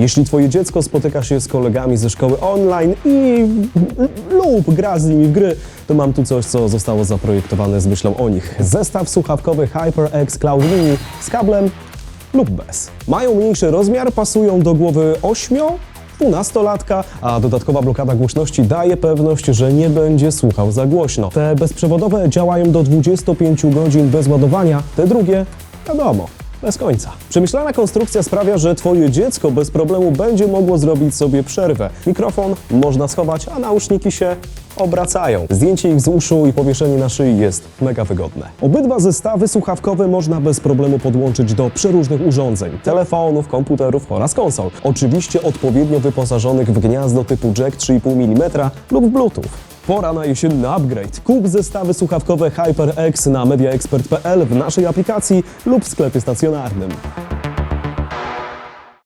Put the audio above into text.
Jeśli Twoje dziecko spotyka się z kolegami ze szkoły online i lub gra z nimi w gry, to mam tu coś, co zostało zaprojektowane z myślą o nich. Zestaw słuchawkowy HyperX Cloud Mini z kablem lub bez. Mają mniejszy rozmiar, pasują do głowy 8 12-latka, a dodatkowa blokada głośności daje pewność, że nie będzie słuchał za głośno. Te bezprzewodowe działają do 25 godzin bez ładowania, te drugie, wiadomo, bez końca. Przemyślana konstrukcja sprawia, że Twoje dziecko bez problemu będzie mogło zrobić sobie przerwę. Mikrofon można schować, a nauszniki się obracają. Zdjęcie ich z uszu i powieszenie na szyi jest mega wygodne. Obydwa zestawy słuchawkowe można bez problemu podłączyć do przeróżnych urządzeń, telefonów, komputerów oraz konsol. Oczywiście odpowiednio wyposażonych w gniazdo typu jack 3,5 mm lub Bluetooth. Pora na jesienny upgrade. Kup zestawy słuchawkowe HyperX na mediaexpert.pl w naszej aplikacji lub w sklepie stacjonarnym.